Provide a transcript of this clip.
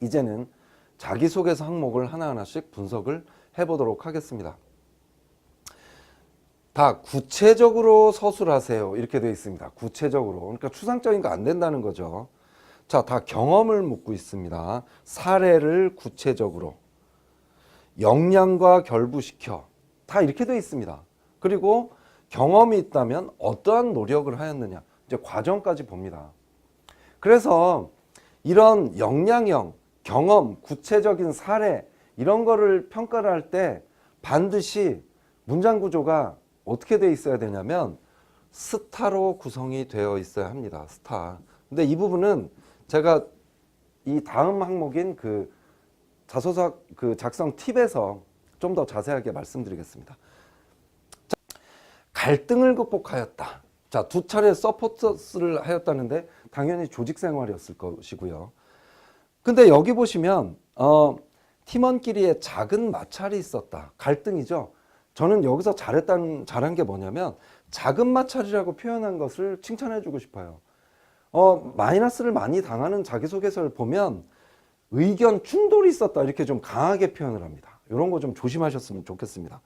이제는 자기소개서 항목을 하나하나씩 분석을 해보도록 하겠습니다. 다 구체적으로 서술하세요. 이렇게 되어 있습니다. 구체적으로. 그러니까 추상적인 거 안 된다는 거죠. 자, 다 경험을 묻고 있습니다. 사례를 구체적으로. 역량과 결부시켜. 다 이렇게 되어 있습니다. 그리고 경험이 있다면 어떠한 노력을 하였느냐. 이제 과정까지 봅니다. 그래서 이런 역량형, 경험, 구체적인 사례 이런 거를 평가를 할 때 반드시 문장 구조가 어떻게 돼 있어야 되냐면 스타로 구성이 되어 있어야 합니다. 스타. 근데 이 부분은 제가 이 다음 항목인 그 자소서 그 작성 팁에서 좀 더 자세하게 말씀드리겠습니다. 자, 갈등을 극복하였다. 자, 두 차례 서포터스를 하였다는데 당연히 조직 생활이었을 것이고요. 근데 여기 보시면 어, 팀원끼리의 작은 마찰이 있었다. 갈등이죠. 저는 여기서 잘했다는 잘한 게 뭐냐면 작은 마찰이라고 표현한 것을 칭찬해 주고 싶어요. 어, 마이너스를 많이 당하는 자기소개서를 보면 의견 충돌이 있었다 이렇게 좀 강하게 표현을 합니다. 이런 거 좀 조심하셨으면 좋겠습니다.